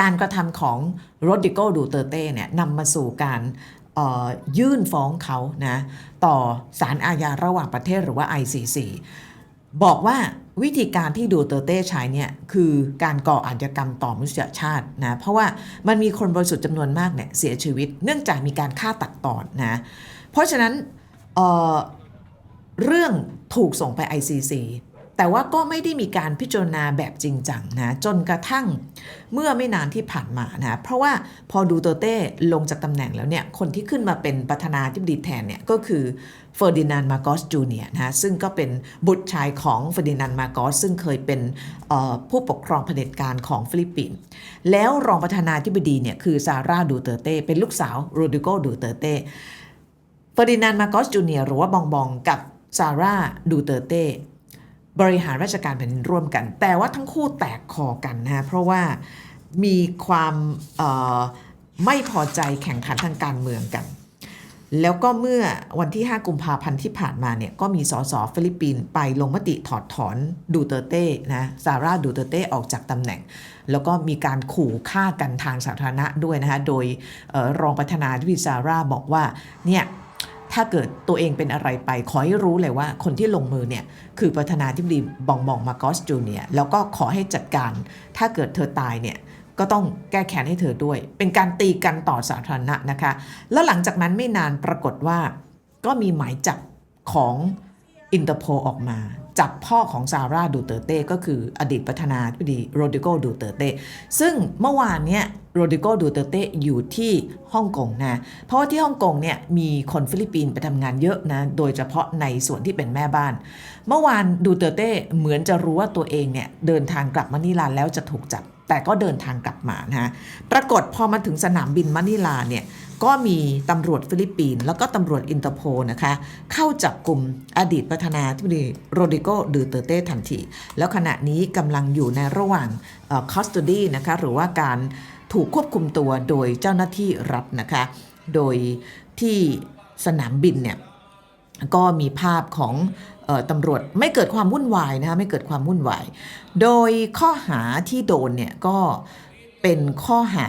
การกระทำของโรดิโกดูเตเต้เนี่ยนำมาสู่การยื่นฟ้องเขานะต่อศาลอาญาระหว่างประเทศหรือว่า ICC บอกว่าวิธีการที่ดูเตอร์เต้ใช้เนี่ยคือการก่ออาชญากรรมต่อมนุษยชาตินะเพราะว่ามันมีคนบริสุทธิ์จำนวนมากเนี่ยเสียชีวิต เนื่องจากมีการฆ่าตัดตอนนะเพราะฉะนั้นเเรื่องถูกส่งไป ICC แต่ว่าก็ไม่ได้มีการพิจารณาแบบจริงจังนะจนกระทั่งเมื่อไม่นานที่ผ่านมานะเพราะว่าพอดูเตเต้ลงจากตำแหน่งแล้วเนี่ยคนที่ขึ้นมาเป็นประธานาธิบดีแทนเนี่ยก็คือเฟอร์ดินานด์มาโกสจูเนียนะซึ่งก็เป็นบุตรชายของเฟอร์ดินานด์มาโกสซึ่งเคยเป็นผู้ปกครองเผด็จการของฟิลิปปินส์แล้วรองประธานาธิบดีเนี่ยคือซาร่าดูเตเต้เป็นลูกสาวโรดิโกดูเตเต้เฟอร์ดินานด์มาโกสจูเนียหรือว่าบองบองกับซาร่าดูเตเต้ บริหารราชการแผ่นดินร่วมกัน แต่ว่าทั้งคู่แตกคอกันนะเพราะว่ามีความไม่พอใจแข่งขันทางการเมืองกัน แล้วก็เมื่อวันที่ 5 กุมภาพันธ์ที่ผ่านมาเนี่ยก็มีสสฟิลิปปินส์ไปลงมติถอดถอนดูเตเต้นะซาร่าดูเตเต้ออกจากตำแหน่ง แล้วก็มีการขู่ฆ่ากันทางสาธารณะด้วยนะคะโดยออรองประธานาธิบดีซาร่าบอกว่าเนี่ย ถ้าเกิดตัวเองเป็นอะไรไป ขอให้รู้เลยว่าคนที่ลงมือเนี่ยคือประธานาธิบดีบองบองมาโกสจูเนียแล้วก็ขอให้จัดการ ถ้าเกิดเธอตายเนี่ยก็ต้องแก้แค้นให้เธอด้วย เป็นการตีกันต่อสาธารณะนะคะ แล้วหลังจากนั้นไม่นานปรากฏว่าก็มีหมายจับของ อินเตอร์โพออกมา จับพ่อของซาร่าดูเตอร์เต้ก็คืออดีตประธานาธิบดีโรดิโกดูเตอร์เต้ซึ่งเมื่อวานเนี่ยโรดิโกดูเตอร์เต้อยู่ที่ฮ่องกงนะ เพราะว่าที่ฮ่องกงเนี่ยมีคนฟิลิปปินส์ไปทำงานเยอะนะ โดยเฉพาะในส่วนที่เป็นแม่บ้าน เมื่อวานดูเตอร์เต้เหมือนจะรู้ว่าตัวเองเนี่ยเดินทางกลับมะนิลาแล้วจะถูกจับ แต่ก็เดินทางกลับมานะฮะปรากฏพอมาถึงสนามบินมะนิลาเนี่ยก็มีตำรวจฟิลิปปินส์แล้วก็ตำรวจอินเตอร์โพนะคะ เข้าจับกลุ่มอดีตประธานาธิบดีโรดิโกดูเตเต้ทันที แล้วขณะนี้กำลังอยู่ในระหว่างคอสต o ดีนะคะหรือว่าการถูกควบคุมตัวโดยเจ้าหน้าที่รัฐนะคะ โดยที่สนามบินเนี่ย ก็มีภาพของออตำรวจไม่เกิดความวุ่นวายนะคะไม่เกิดความวุ่นวาย โดยข้อหาที่โดนเนี่ยก็เป็นข้อหา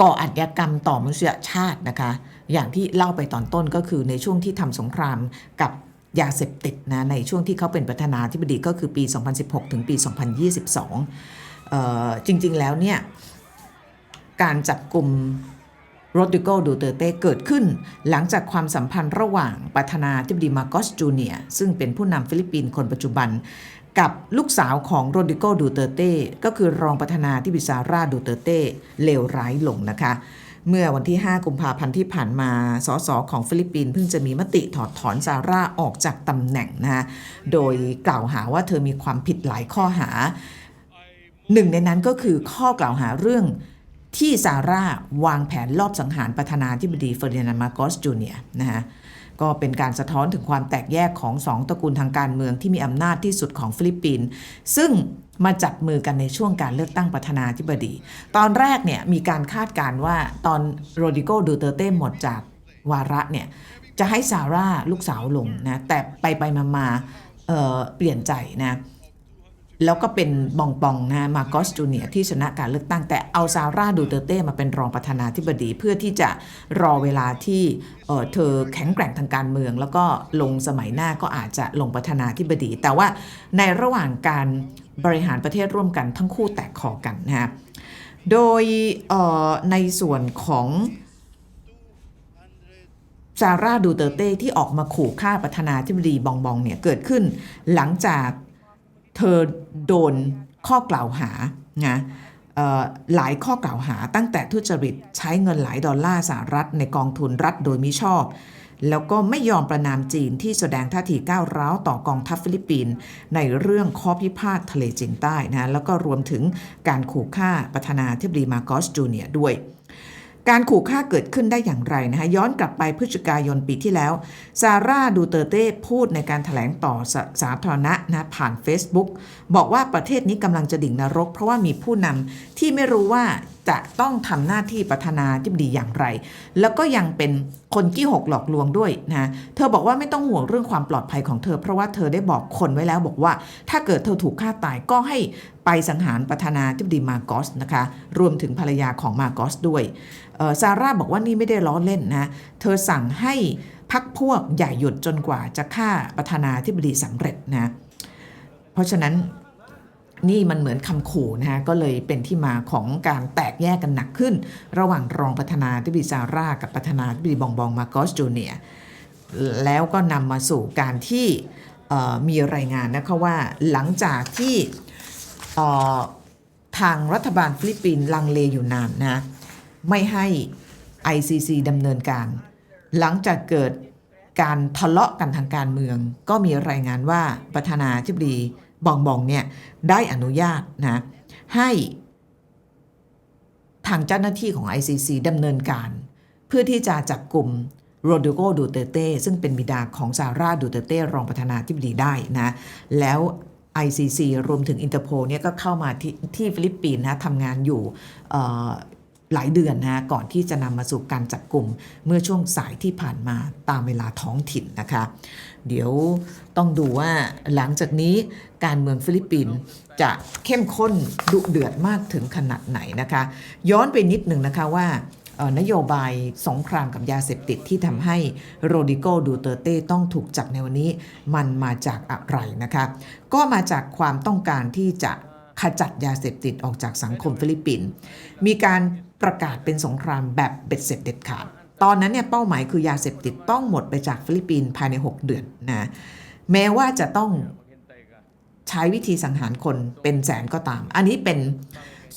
ก่ออาชญากรรมต่อมนุษยชาตินะคะ อย่างที่เล่าไปตอนต้นก็คือในช่วงที่ทำสงครามกับยาเสพติดนะในช่วงที่เขาเป็นประธานาธิบดีก็คือปี 2016 ถึงปี 2022 จริงๆแล้วเนี่ยการจับกลุ่ม โรดริโกดูเตเต้เกิดขึ้น หลังจากความสัมพันธ์ระหว่างประธานาธิบดีมาโกสจูเนียซึ่งเป็นผู้นำฟิลิปปินส์คนปัจจุบัน กับลูกสาวของโรดริโกดูเตเต้ก็คือรองประธานาธิบดีซาร่าดูเตเต้เลวร้ายลงนะคะเมื่อวันที่ 5 กุมภาพันธ์ที่ผ่านมา สส ของฟิลิปปินส์เพิ่งจะมีมติถอดถอนซาร่าออกจากตำแหน่งนะคะโดยกล่าวหาว่าเธอมีความผิดหลายข้อหา หนึ่งในนั้นก็คือข้อกล่าวหาเรื่อง ที่ซาร่าวางแผนลอบสังหารประธานาธิบดีเฟอร์ดินานด์มาโกสจูเนียนะฮะก็เป็นการสะท้อนถึงความแตกแยกของสองตระกูลทางการเมืองที่มีอำนาจที่สุดของฟิลิปปินส์ซึ่งมาจับมือกันในช่วงการเลือกตั้งประธานาธิบดี ตอนแรกเนี่ยมีการคาดการณ์ว่าตอนโรดิโกดูเตเต้หมดจากวาระเนี่ยจะให้ซาร่าลูกสาวลงนะแต่ไปไปมามาเเปลี่ยนใจนะ แล้วก็เป็นบองปองนะมาโกสจูเนียที่ชนะการเลือกตั้งแต่เอาซาร่าดูเตเต้มาเป็นรองประธานาธิบดี เพื่อที่จะรอเวลาที่เออเธอแข็งแกร่งทางการเมือง แล้วก็ลงสมัยหน้าก็อาจจะลงประธานาธิบดี แต่ว่าในระหว่างการบริหารประเทศร่วมกันทั้งคู่แตกคอกันนะฮะโดยออในส่วนของซาร่าดูเตเต้ที่ออกมาขู่ฆ่าประธานาธิบดีบองบองเนี่ยเกิดขึ้นหลังจาก เธอโดนข้อกล่าวหานะหลายข้อกล่าวหาตั้งแต่ทุจริตใช้เงินหลายดอลลาร์สหรัฐในกองทุนรัฐโดยมิชอบ แล้วก็ไม่ยอมประนามจีนที่แสดงท่าทีก้าวร้าวต่อกองทัพฟิลิปปินส์ในเรื่องข้อพิพาททะเลจีนใต้นะแล้วก็รวมถึงการขู่ฆ่าประธานาธิบดีมาโกสจูเนียด้วย การขู่ฆ่าเกิดขึ้นได้อย่างไรนะคะย้อนกลับไปพฤศจิกายนปีที่แล้ว ซาร่าดูเตเต้พูดในการถแถลงต่อสาสาธารณะนะผ่าน Facebook บอกว่าประเทศนี้กำลังจะดิ่งนรก เพราะว่ามีผู้นำที่ไม่รู้ว่า จะต้องทำหน้าที่ประธานาธิบดีอย่างไร แล้วก็ยังเป็นคนกี้หกหลอกลวงด้วยนะเธอบอกว่าไม่ต้องห่วงเรื่องความปลอดภัยของเธอ เพราะว่าเธอได้บอกคนไว้แล้วบอกว่า ถ้าเกิดเธอถูกฆ่าตายก็ให้ไปสังหารประธานาธิบดีมาโกสนะคะรวมถึงภรรยาของมาโกสด้วยซาร่าบอกว่านี่ไม่ได้ล้อเล่นนะเธอสั่งให้พักพวกอย่าหยุดจนกว่าจะฆ่าประธานาธิบดีสำเร็จนะเพราะฉะนั้น นี่มันเหมือนคำขู่นะฮะก็เลยเป็นที่มาของการแตกแยกกันหนักขึ้น ระหว่างรองประธานาธิบดีซาร่า กับประธานาธิบดีบองบองมาโกสจูเนียแล้วก็นำมาสู่การที่มีรายงานนะคะว่าหลังจากที่ทางรัฐบาลฟิลิปปินส์ลังเลอยู่นานนะไม่ให้ ICC ดำเนินการ หลังจากเกิดการทะเลาะกันทางการเมือง ก็มีรายงานว่าประธานาธิบดี บองบองเนี่ยได้อนุญาตนะให้ทางเจ้าหน้าที่ของ ICC ดำเนินการ เพื่อที่จะจับกลุ่มโรดริโกดูเตเต้ซึ่งเป็นบิดาของซาร่าดูเตเต้รองประธานาธิบดีได้นะแล้ว ICC รวมถึงอินเตอร์โพเนี่ยก็เข้ามาที่ที่ฟิลิปปินส์นะทำงานอยู่เอ่ หลายเดือนนะก่อนที่จะนำมาสู่การจับกลุ่มเมื่อช่วงสายที่ผ่านมาตามเวลาท้องถิ่นนะคะ เดี๋ยวต้องดูว่าหลังจากนี้การเมืองฟิลิปปินส์จะเข้มข้นดุเดือดมากถึงขนาดไหนนะคะ ย้อนไปนิดหนึ่งนะคะว่านโยบายสงครามกับยาเสพติดที่ทำให้โรดิโกดูเตเต้ต้องถูกจับในวันนี้ มันมาจากอะไรนะคะ ก็มาจากความต้องการที่จะ ขจัดยาเสพติดออกจากสังคมฟิลิปปินส์มีการประกาศเป็นสงครามแบบเบ็ดเสร็จเด็ดขาด ตอนนั้นเนี่ยเป้าหมายคือยาเสพติดต้องหมดไปจากฟิลิปปินส์ภายใน 6 เดือนนะแม้ว่าจะต้องใช้วิธีสังหารคนเป็นแสนก็ตาม อันนี้เป็น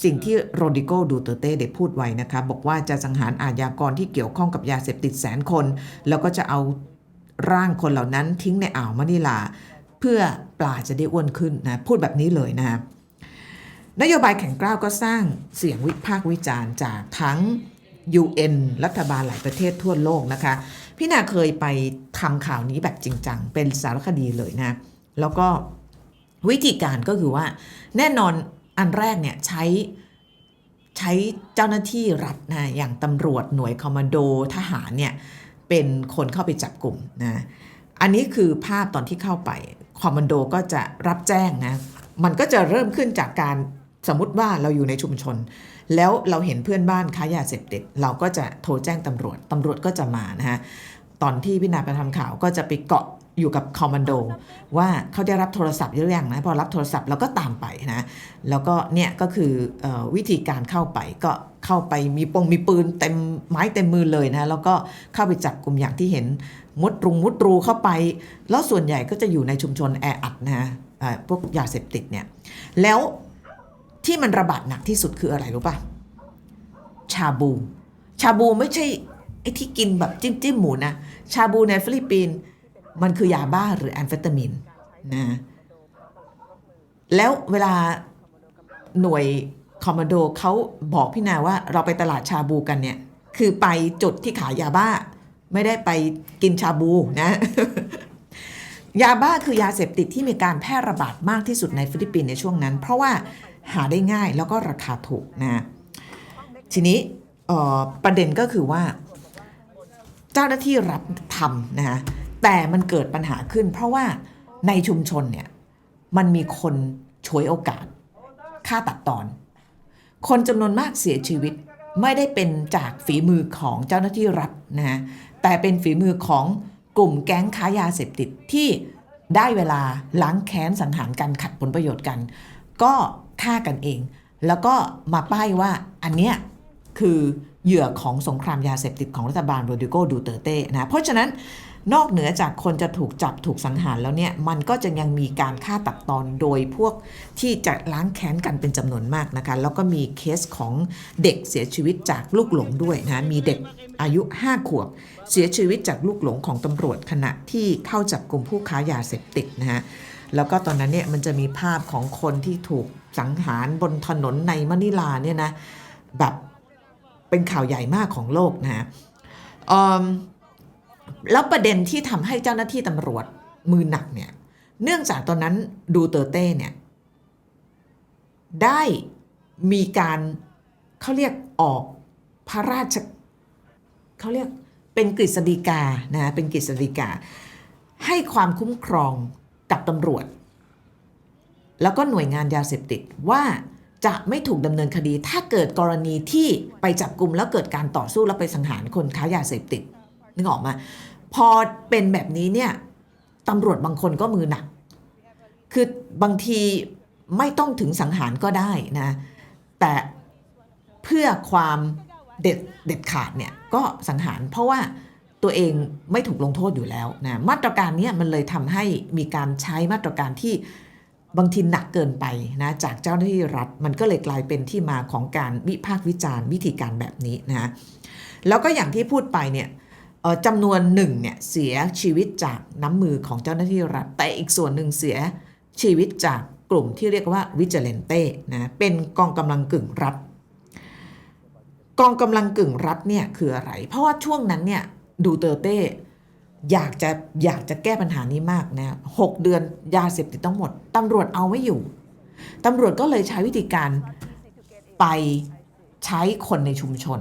สิ่งที่โรดิโกดูเตเต้ได้พูดไว้นะคะ บอกว่าจะสังหารอาญากรที่เกี่ยวข้องกับยาเสพติดแสนคน แล้วก็จะเอาร่างคนเหล่านั้นทิ้งในอ่าวมะนิลา เพื่อปลาจะได้อ้วนขึ้นนะ พูดแบบนี้เลยนะคะ นโยบายแข็งกร้าวก็สร้างเสียงวิพากษ์วิจารณ์จากทั้ง UN รัฐบาลหลายประเทศทั่วโลกนะคะ พี่นาเคยไปทำข่าวนี้แบบจริงจังเป็นสารคดีเลยนะ แล้วก็วิธีการก็คือว่า แน่นอนอันแรกเนี่ยใช้ใช้เจ้าหน้าที่รัฐนะอย่างตำรวจหน่วยคอมมานโดทหารเนี่ยเป็นคนเข้าไปจับกลุ่มนะอันนี้คือภาพตอนที่เข้าไปคอมมานโดก็จะรับแจ้งนะมันก็จะเริ่มขึ้นจากการ สมมติว่าเราอยู่ในชุมชน แล้วเราเห็นเพื่อนบ้านค้ายาเสพติด เราก็จะโทรแจ้งตำรวจตำรวจก็จะมานะฮะตอนที่พี่นาไปทำข่าวก็จะไปเกาะอยู่กับคอมมานโด ว่าเขาได้รับโทรศัพท์หรือยังนะพอรับโทรศัพท์เราก็ตามไปนะแล้วก็เนี่ยก็คือออวิธีการเข้าไปก็เข้าไปมีปงมีปืนเต็มไม้เต็มมือเลยนะแล้วก็เข้าไปจับกลุ่มอย่างที่เห็นมุดรุงมุดรูเข้าไป แล้วส่วนใหญ่ก็จะอยู่ในชุมชนแออัดนะอ่าพวกยาเสพติดเนี่ยแล้ว ที่มันระบาดหนักที่สุดคืออะไรรู้ป่ะ ชาบู ชาบูไม่ใช่ไอ้ที่กินแบบจิ้มจิ้มหมูนะ ชาบูในฟิลิปปินส์มันคือยาบ้าหรือแอมเฟตามินนะแล้วเวลาหน่วยคอมมานโดเขาบอกพี่นาว่าเราไปตลาดชาบูกันเนี่ย คือไปจุดที่ขายยาบ้า ไม่ได้ไปกินชาบูนะ ยาบ้าคือยาเสพติดที่มีการแพร่ระบาดมากที่สุดในฟิลิปปินส์ในช่วงนั้น เพราะว่า หาได้ง่ายแล้วก็ราคาถูกนะทีนี้ประเด็นก็คือว่า เจ้าหน้าที่รับทำนะฮะแต่มันเกิดปัญหาขึ้น เพราะว่าในชุมชนเนี่ยมันมีคนฉวยโอกาสฆ่าตัดตอน คนจำนวนมากเสียชีวิตไม่ได้เป็นจากฝีมือของเจ้าหน้าที่รัฐนะฮะแต่เป็นฝีมือของกลุ่มแก๊งค้ายาเสพติดที่ได้เวลาล้างแค้นสังหารกันขัดผลประโยชน์กัน ก็ ฆ่ากันเอง แล้วก็มาป้ายว่าอันเนี้ยคือเหยื่อของสงครามยาเสพติดของรัฐบาลโรดิโกดูเตเต้นะเพราะฉะนั้นนอกเหนือจากคนจะถูกจับถูกสังหารแล้วเนี่ย มันก็จะยังมีการฆ่าตัดตอนโดยพวกที่จะล้างแค้นกันเป็นจำนวนมากนะคะ แล้วก็มีเคสของเด็กเสียชีวิตจากลูกหลงด้วยนะ มีเด็กอายุ 5 ขวบ เสียชีวิตจากลูกหลงของตำรวจขณะที่เข้าจับกลุ่มผู้ค้ายาเสพติดนะฮะแล้วก็ตอนนั้นเนี่ยมันจะมีภาพของคนที่ถูก สังหารบนถนนในมะนิลาเนี่ยนะแบบเป็นข่าวใหญ่มากของโลกนะฮะแล้วประเด็นที่ทำให้เจ้าหน้าที่ตำรวจมือหนักเนี่ย เนื่องจากตอนนั้นดูเตอร์เต้เนี่ยได้มีการเขาเรียกออกพระราชเขาเรียกเป็นกฤษฎีกานะเป็นกฤษฎีกา ให้ความคุ้มครองกับตำรวจ แล้วก็หน่วยงานยาเสพติดว่าจะไม่ถูกดำเนินคดี ถ้าเกิดกรณีที่ไปจับกลุ่มแล้วเกิดการต่อสู้แล้วไปสังหารคนค้ายาเสพติดนึกออกมาพอเป็นแบบนี้เนี่ยตำรวจบางคนก็มือหนัก คือบางทีไม่ต้องถึงสังหารก็ได้นะ แต่เพื่อความเด็ดเด็ดขาดเนี่ยก็สังหารเพราะว่าตัวเองไม่ถูกลงโทษอยู่แล้วนะมาตรการนี้มันเลยทำให้มีการใช้มาตรการที่ บางทีหนักเกินไปนะจากเจ้าหน้าที่รัฐ มันก็เลยกลายเป็นที่มาของการวิพากษ์วิจารณ์วิธีการแบบนี้นะแล้วก็อย่างที่พูดไปเนี่ยจำนวนหนึ่งเนี่ยเสียชีวิตจากน้ำมือของเจ้าหน้าที่รัฐ แต่อีกส่วนหนึ่งเสียชีวิตจากกลุ่มที่เรียกว่าวิจเลนเต้นะเป็นกองกำลังกึ่งรัฐ กองกำลังกึ่งรัฐเนี่ยคืออะไร เพราะว่าช่วงนั้นเนี่ยดูเตอร์เต้ อยากจะอยากจะแก้ปัญหานี้มากนะหกเดือนยาเสพติดต้องหมดตำรวจเอาไม่อยู่ตำรวจก็เลยใช้วิธีการไปใช้คนในชุมชน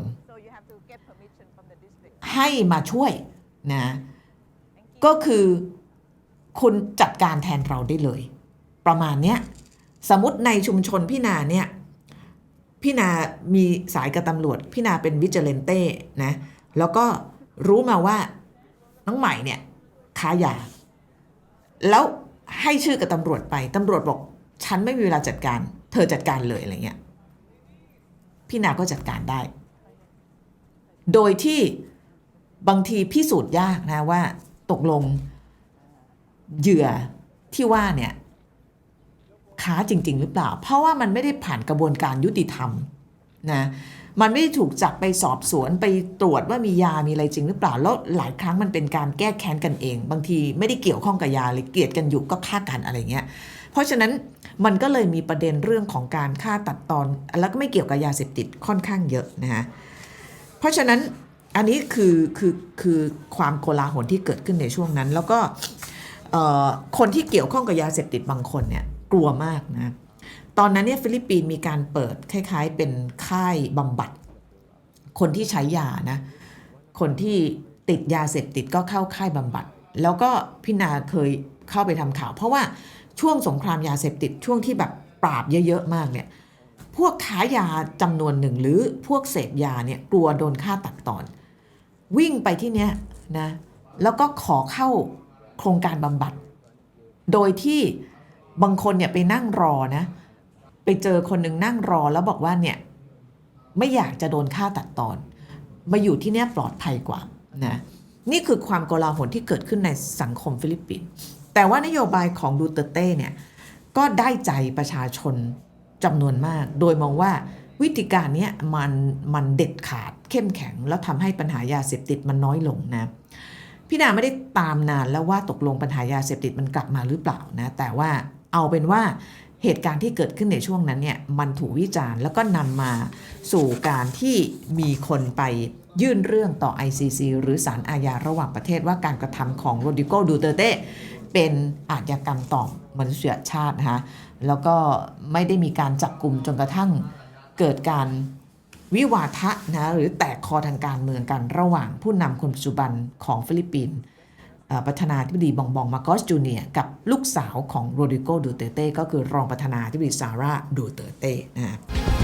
ให้มาช่วยนะก็คือคุณจัดการแทนเราได้เลย ประมาณเนี้ยสมมติในชุมชนพี่นาเนี่ยพี่นามีสายกับตำรวจพี่นาเป็นวิจเลนเต้นะแล้วก็รู้มาว่า น้องใหม่เนี่ยค้ายา แล้วให้ชื่อกับตำรวจไปตำรวจบอกฉันไม่มีเวลาจัดการ เธอจัดการเลยอะไรเงี้ยพี่นาก็จัดการได้ โดยที่บางทีพิสูจน์ยากนะว่าตกลงเหยื่อที่ว่าเนี่ยค้าจริง ๆ หรือเปล่า เพราะว่ามันไม่ได้ผ่านกระบวนการยุติธรรมนะ มันไม่ได้ถูกจับไปสอบสวนไปตรวจว่ามียามีอะไรจริงหรือเปล่า แล้วหลายครั้งมันเป็นการแก้แค้นกันเอง บางทีไม่ได้เกี่ยวข้องกับยาเลยเกลียดกันอยู่ก็ฆ่ากันอะไรเงี้ย เพราะฉะนั้นมันก็เลยมีประเด็นเรื่องของการฆ่าตัดตอน แล้วก็ไม่เกี่ยวกับยาเสพติดค่อนข้างเยอะนะฮะ เพราะฉะนั้นอันนี้คือคือคือความโกลาหลที่เกิดขึ้นในช่วงนั้น แล้วก็คนที่เกี่ยวข้องกับยาเสพติดบางคนเนี่ยกลัวมากนะ ตอนนั้นเนี่ยฟิลิปปินส์มีการเปิดคล้ายๆ เป็นค่ายบำบัด คนที่ใช้ยานะ คนที่ติดยาเสพติดก็เข้าค่ายบำบัด แล้วก็พี่นาเคยเข้าไปทำข่าว เพราะว่าช่วงสงครามยาเสพติดช่วงที่แบบปราบเยอะๆมากเนี่ยพวกขายยาจำนวนหนึ่งหรือพวกเสพยาเนี่ยกลัวโดนฆ่าตัดตอน วิ่งไปที่เนี้ยนะแล้วก็ขอเข้าโครงการบำบัด โดยที่บางคนเนี่ยไปนั่งรอนะ ไปเจอคนหนึ่งนั่งรอแล้วบอกว่าเนี่ยไม่อยากจะโดนฆ่าตัดตอน มาอยู่ที่เนี้ยปลอดภัยกว่านะนี่คือความโกลาหลที่เกิดขึ้นในสังคมฟิลิปปินส์แต่ว่านโยบายของดูเตเต้เนี่ยก็ได้ใจประชาชนจำนวนมาก โดยมองว่าวิธีการเนี้ยมันมันเด็ดขาดเข้มแข็ง แล้วทำให้ปัญหายาเสพติดมันน้อยลงนะพี่นาไม่ได้ตามนานแล้วว่าตกลงปัญหายาเสพติดมันกลับมาหรือเปล่านะแต่ว่าเอาเป็นว่า เหตุการณ์ที่เกิดขึ้นในช่วงนั้นเนี่ยมันถูกวิจารณ์แล้วก็นำมาสู่การที่มีคนไปยื่นเรื่องต่อ ICC หรือศาลอาญาระหว่างประเทศว่าการกระทำของโรดิโกดูเตเต้เป็นอาชญากรรมต่อมนุษยชาตินะคะแล้วก็ไม่ได้มีการจับกลุ่มจนกระทั่งเกิดการวิวาทะนะหรือแตกคอทางการเมืองกันระหว่างผู้นำคนปัจจุบันของฟิลิปปินส์ ประธานาธิบดีบองบองมาโกสจูเนียกับลูกสาวของโรดิโกดูเตเต้ก็คือรองประธานาธิบดีซาร่าดูเตเต้นะครับ